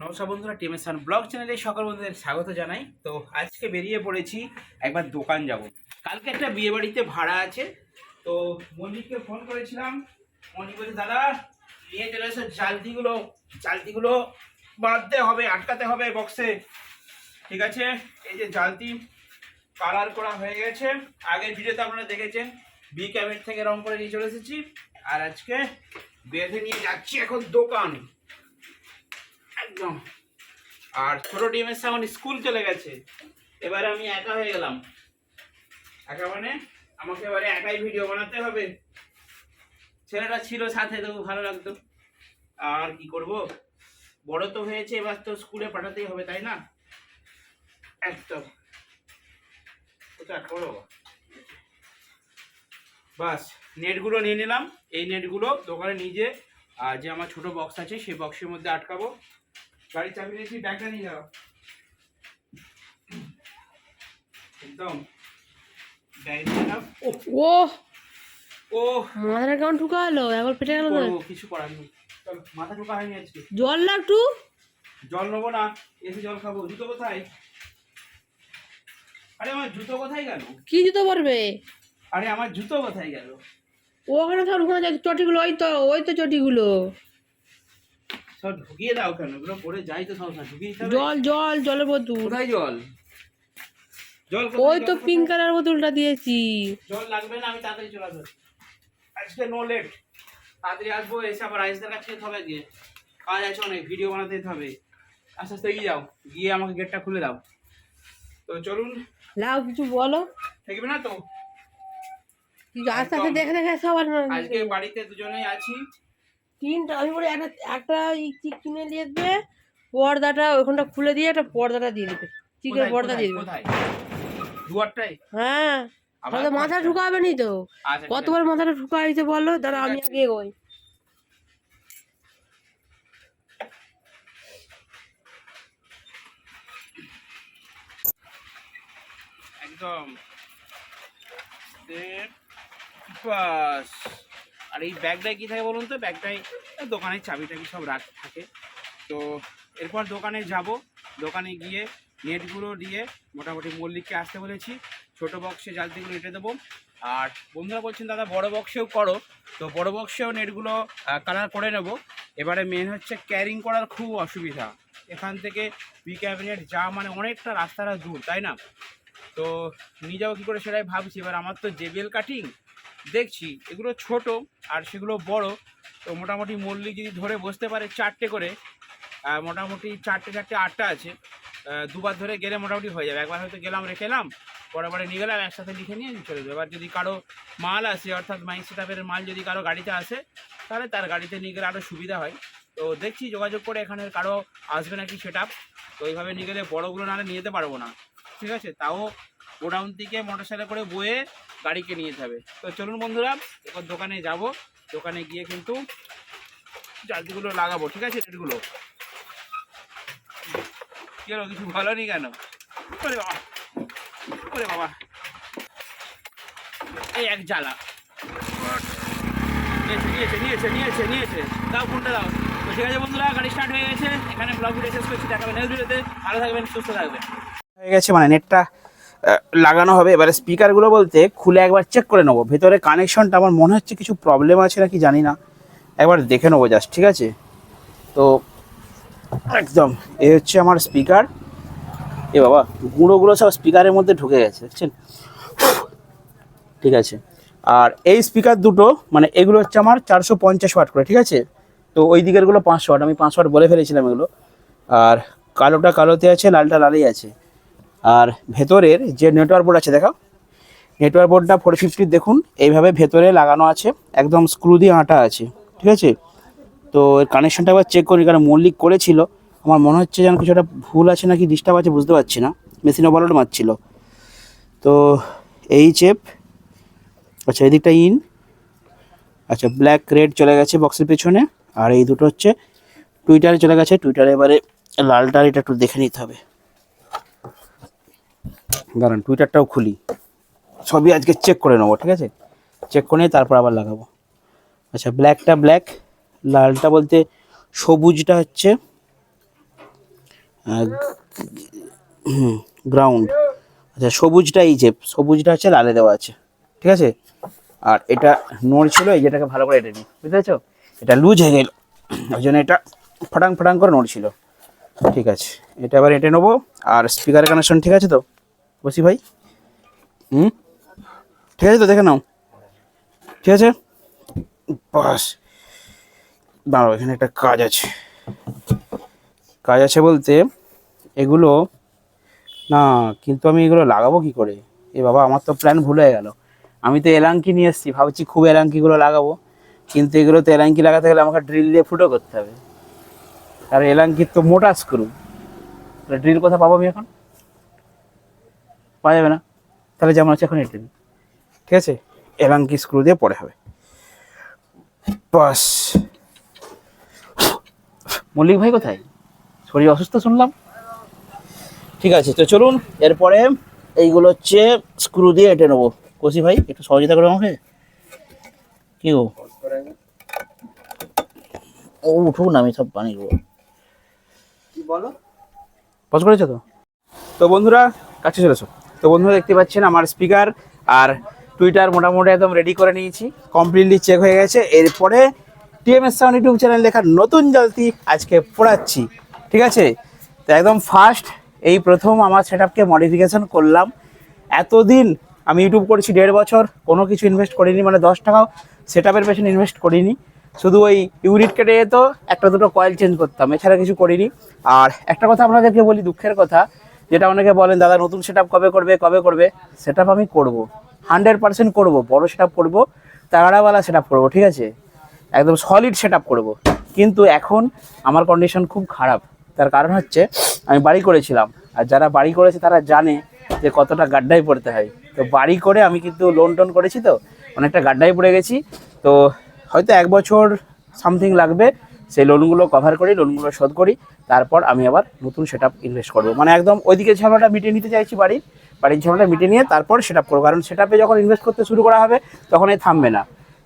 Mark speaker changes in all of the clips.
Speaker 1: নমস্কার বন্ধুরা টিমেসান ব্লগ চ্যানেলে সকল বন্ধুদের স্বাগত জানাই। তো আজকে বেরিয়ে পড়েছি একবার দোকান যাব। কালকে একটা বিয়ে বাড়িতে ভাড়া আছে। তো মনিককে ফোন করেছিলাম। মনিক বলছে, দাদা, নিয়ে চলে এসো জালতিগুলো জালতিগুলো বাঁধতে হবে, আটকাতে হবে বক্সে ঠিক আছে? এই যে জালতি কালার করা হয়ে গেছে। আগের ভিডিওতে আপনারা দেখেছেন বি ক্যাবিনেট থেকে রং করে নিয়ে চলে এসেছি। আর আজকে বেঁধে নিয়ে যাচ্ছি এখন দোকান। একদম। আর ছোট টিমের এখন স্কুল চলে গেছে। এবারে আমি একা হয়ে গেলাম। একা মানে আমাকে এবারে একাই ভিডিও বানাতে হবে। ছেলেটা ছিল সাথে তো ভালো লাগতো। আর কি করব? বড় তো হয়েছে, এবার তো স্কুলে পাঠাতেই হবে, তাই না? একদম। কোথায় করো বাস নেটগুলো নিয়ে নিলাম। এই নেটগুলো দোকানে নিজে যে আমার ছোট বক্স আছে, সেই বক্সের মধ্যে আটকাবো। গাড়ি চাবি নিয়েছি ব্যাগটা নিয়ে যাও। একদম। ও
Speaker 2: ও।
Speaker 1: ও
Speaker 2: মাথাটা কেমন ঢুকা হলো একবার পেটে গেল
Speaker 1: কিছু করার নেই। মাথা ঢোকা হয়নি আজকে।
Speaker 2: জল না একটু।
Speaker 1: জল নেব না এসে জল খাব। জুতো কোথায়? আরে আমার জুতো কোথায় গেল?
Speaker 2: কি জুতো পরবে?
Speaker 1: আরে আমার জুতো কোথায় গেল?
Speaker 2: ওখানে থাক ওখানে চটিগুলো ওই তো ওই তো চটিগুলো।
Speaker 1: সব ঢুকিয়ে দাও কেন? এগুলো পরে যাই তো সব ঢুকিয়ে
Speaker 2: জল জল জলের বোতল।
Speaker 1: কোথায় জল? জল
Speaker 2: ওই তো পিঙ্ক কালার বোতলটা দিয়েছি।
Speaker 1: জল লাগবে না আমি তাড়াতাড়ি চলে আসব। আজকে নো লেট তাড়াতাড়ি আসব এসে আবার আইসদের কাছে যেতে হবে গিয়ে। কাজ আছে অনেক ভিডিও বানাতে যেতে হবে। আস্তে আস্তে এগিয়ে যাও গিয়ে আমাকে গেটটা খুলে দাও। তো চলুন।
Speaker 2: লাও কিছু বলো?
Speaker 1: থাকবে না তো?
Speaker 2: আস্তে আস্তে দেখে দেখে সবার
Speaker 1: আজকে বাড়িতে দুজনেই আছি।
Speaker 2: তিনটা আমি বলি একটা একটা কিনে দিয়ে দেবে পর্দাটা ওখানটা খুলে দিয়ে একটা পর্দাটা দিয়ে দেবে। চিকের পর্দা দিয়ে দেবে।
Speaker 1: হ্যাঁ
Speaker 2: হ্যাঁ তাহলে মাথা? ঢুকাবে নি তো।
Speaker 1: আচ্ছা।
Speaker 2: কতবার মাথাটা ঢুকা হয়েছে বলো দাঁড়া আমি আগে এগোই।
Speaker 1: একদম। বাস। আর এই ব্যাগটায় কী থাকে বলুন তো? ব্যাগটায় দোকানের চাবি টাবি সব রাখ থাকে? তো এরপর দোকানে যাব। দোকানে গিয়ে নেটগুলো দিয়ে মোটামুটি মল্লিককে আসতে বলেছি। ছোট বক্সে জালতিগুলো এঁটে দেবো। আর বন্ধুরা বলছেন, দাদা, বড় বক্সেও করো। তো বড় বক্সেও নেটগুলো কালার করে নেব। এবারে মেন হচ্ছে ক্যারিং করার খুব অসুবিধা। এখান থেকে বি ক্যাবিনেট যা মানে অনেকটা রাস্তাটা দূর, তাই না? তো নিয়ে যাব কী করে সেটাই ভাবছি। এবার আমার তো জেবিএল কাটিং দেখছি এগুলো ছোট আর সেগুলো বড়। তো মোটামুটি মল্লি যদি ধরে বসতে পারে চারটে করে মোটামুটি চারটে চারটে আটটা আছে দুবার ধরে গেলে মোটামুটি হয়ে যাবে। একবার হয়তো গেলাম রেখে এলাম পরে পরে নিয়ে গেলাম, একসাথে লিখে নিয়ে চলে যাবে। এবার যদি কারও মাল আসে, অর্থাৎ মাইক সেটাপের মাল যদি কারও গাড়িতে আসে, তাহলে তার গাড়িতে নিয়ে গেলে আরও সুবিধা হয়। তো দেখছি যোগাযোগ করে এখানে কারও আসবে নাকি সেটা তো এইভাবে নিয়ে গেলে বড়োগুলো নাহলে নিয়ে যেতে পারব না। ঠিক আছে? তাও গোডাউন থেকে মোটর সাইকেল করে বয়ে গাড়িকে নিয়ে যাবে। তো চলুন বন্ধুরা, এবার দোকানে যাব। দোকানে গিয়ে কিন্তু জালতিগুলো লাগাবো, ঠিক আছে? রেটগুলো কি হলো, কিছু ভালো নি কেন? ওরে বাবা ওরে বাবা। এই এক জ্বালা। নিয়েছে নিয়েছে নিয়েছে নিয়েছে দাও ফোনটা দাও। তো ঠিক আছে বন্ধুরা, গাড়ি স্টার্ট হয়ে গেছে। এখানে ব্লগ ভিডিও শেষ করছি দেখাবেন নেক্সট ভিডিওতে ভালো থাকবেন, সুস্থ থাকবেন। হয়ে গেছে মানে নেটটা লাগানো হবে। এবারে স্পিকারগুলো বলতে খুলে একবার চেক করে নেব। ভেতরে কানেকশনটা আমার মনে হচ্ছে কিছু প্রবলেম আছে নাকি জানি না। একবার দেখে নেব জাস্ট ঠিক আছে? তো একদম এই হচ্ছে আমার স্পিকার এ বাবা, গুঁড়োগুলো সব স্পিকারের মধ্যে ঢুকে গেছে, দেখছেন? ঠিক আছে। আর এই স্পিকার দুটো মানে এগুলো হচ্ছে আমার চারশো পঞ্চাশ ওয়াট করে, ঠিক আছে? তো ওই দিকেরগুলো পাঁচশো ওয়াট আমি পাঁচশো ওয়াট বলে ফেলেছিলাম এগুলো। আর কালোটা কালোতে আছে, লালটা লালেই আছে। আর ভেতরের যে নেটওয়ার্ক বোর্ড আছে, দেখাও। নেটওয়ার্ক বোর্ডটা ফোর ফিফটির দেখুন, এইভাবে ভেতরে লাগানো আছে, একদম স্ক্রু দিয়ে আটা আছে, ঠিক আছে? তো এর কানেকশনটা আবার চেক করি কারণ মল্লিক করেছিল। আমার মনে হচ্ছে যেন কিছু একটা ভুল আছে নাকি ডিস্টার্ব আছে, বুঝতে পারছি না। মেশিন ওভারলোড মারছিল। তো এই চেপ আচ্ছা এদিকটা ইন আচ্ছা ব্ল্যাক রেড চলে গেছে বক্সের পেছনে। আর এই দুটো হচ্ছে টুইটারে চলে গেছে। টুইটারে এবারে লালটার এটা একটু দেখে নিতে হবে। দাঁড়ান টুইটারটাও খুলি। সবই আজকে চেক করে নেব, ঠিক আছে? চেক করে নিয়ে তারপর আবার লাগাবো। আচ্ছা ব্ল্যাকটা ব্ল্যাক লালটা বলতে সবুজটা হচ্ছে গ্রাউন্ড আচ্ছা সবুজটা এই যে, সবুজটা হচ্ছে লালে দেওয়া আছে, ঠিক আছে? আর এটা নোড় ছিল, এই যেটাকে ভালো করে এটে নিই, বুঝতে পেরেছ? এটা লুজ হয়ে গেল, ওই জন্য এটা ফটাং ফটাং করে নোড় ছিল, ঠিক আছে? এটা এবার এটে নেব, আর স্পিকারের কানেকশন ঠিক আছে তো? বসি ভাই। হুম? ঠিক আছে তো দেখে নাও। ঠিক আছে? বাস। দাঁড়াও এখানে একটা কাজ আছে। কাজ আছে বলতে এগুলো না কিন্তু আমি এগুলো লাগাবো কি করে? এ বাবা আমার তো প্ল্যান ভুল হয়ে গেল। আমি তো এলাঙ্কি নিয়ে এসেছি ভাবছি খুব এলাঙ্কিগুলো লাগাবো। কিন্তু এগুলো তো এলাঙ্কি লাগাতে গেলে আমাকে ড্রিল দিয়ে ফুটো করতে হবে। আর এলাঙ্কির তো মোটা স্ক্রু ড্রিল কোথায় পাবো আমি এখন? পাওয়া যাবে না। তাহলে যেমন আছে এখন এটি ঠিক আছে? এলাঙ্কি স্ক্রু দিয়ে পরে হবে। বাস। মল্লিক ভাই কোথায়? শরীর অসুস্থ শুনলাম। ঠিক আছে তো চলুন এরপরে এইগুলো হচ্ছে স্ক্রু দিয়ে এঁটে নেব। কষি ভাই একটু সহযোগিতা করে আমাকে। কি গো? ও উঠুক না আমি সব বানিয়ে
Speaker 3: বলো?
Speaker 1: পজ করেছ তো? তো বন্ধুরা কাছে চলে এসো তো বন্ধুরা দেখতে পাচ্ছেন আমার স্পিকার আর টুইটার মোটামুটি একদম রেডি করে নিয়েছি। কমপ্লিটলি চেক হয়ে গেছে। এরপরে টিএমএস সাউন্ড ইউটিউব চ্যানেল লেখা নতুন জলতি আজকে পড়াচ্ছি। ঠিক আছে? তো একদম ফার্স্ট এই প্রথম আমার সেট আপকে মডিফিকেশন করলাম। এতদিন আমি ইউটিউব করেছি দেড় বছর, কোনো কিছু ইনভেস্ট করিনি মানে দশ টাকাও সেট আপের পেছনে ইনভেস্ট করিনি। শুধু ওই ইউনিট কেটে যেত, একটা দুটো কয়েল চেঞ্জ করতাম, এছাড়া কিছু করিনি। আর একটা কথা আপনাদেরকে বলি, দুঃখের কথা যেটা অনেকে বলেন, দাদা, নতুন সেট কবে করবে কবে করবে? সেট আমি করব। হান্ড্রেড পার্সেন্ট করব, বড়ো সেট আপ করব তাগাড়াওয়ালা সেট আপ করব, ঠিক আছে? একদম সলিড সেট আপ করব। কিন্তু এখন আমার কন্ডিশন খুব খারাপ। তার কারণ হচ্ছে, আমি বাড়ি করেছিলাম। আর যারা বাড়ি করেছে, তারা জানে যে কতটা গাড্ডায় পড়তে হয়। তো বাড়ি করে আমি কিন্তু লোন টোন করেছি তো, অনেকটা গাড্ডায় পড়ে গেছি। তো হয়তো এক বছর সামথিং লাগবে, সেই লোনগুলো কভার করি লোনগুলো শোধ করি। তারপর আমি আবার নতুন সেট ইনভেস্ট করব। মানে একদম ওইদিকে ঝামেলাটা মিটিয়ে নিতে চাইছি বাড়ির বাড়ির ঝামেলাটা মিটিয়ে নিয়ে তারপর সেট আপ করব। কারণ সেট যখন ইনভেস্ট করতে শুরু করা হবে, তখন এই থামবে না।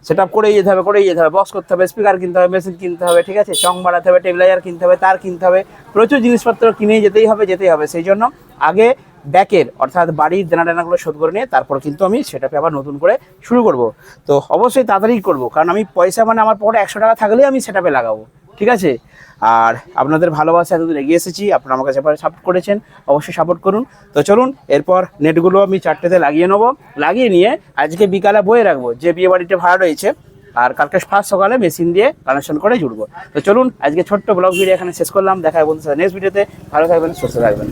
Speaker 1: সেট আপ করেই যেতে হবে, করেই যেতে হবে। বক্স করতে হবে স্পিকার কিনতে হবে মেশিন কিনতে হবে, ঠিক আছে? চং বাড়াতে হবে টেবিলাইজার কিনতে হবে, তার কিনতে হবে, প্রচুর জিনিসপত্র কিনে যেতেই হবে যেতেই হবে। সেই জন্য আগে ব্যাকের অর্থাৎ বাড়ির দেনা টেনাগুলো শোধ করে নিয়ে তারপর কিন্তু আমি সেটাকে আবার নতুন করে শুরু করব। তো অবশ্যই তাড়াতাড়ি করব, কারণ আমি পয়সা মানে আমার পকেটে একশো টাকা থাকলেই আমি সেটাপে লাগাবো। ঠিক আছে? আর আপনাদের ভালোবাসা এতদিন এগিয়ে এসেছি, আপনারা আমাকে কাছে সাপোর্ট করেছেন, অবশ্যই সাপোর্ট করুন। তো চলুন, এরপর নেটগুলো আমি চারটেতে লাগিয়ে নেব। লাগিয়ে নিয়ে আজকে বিকালে বয়ে রাখব, যে বিয়ে বাড়িতে ভাড়া রয়েছে, আর কালকে ফার্স্ট সকালে মেশিন দিয়ে কানেকশন করে জুড়বো। তো চলুন, আজকে ছোট্ট ব্লগ ভিডিও এখানে শেষ করলাম। দেখা হয় বন্ধুদের নেক্সট ভিডিওতে ভালো থাকবেন, সুস্থ থাকবেন।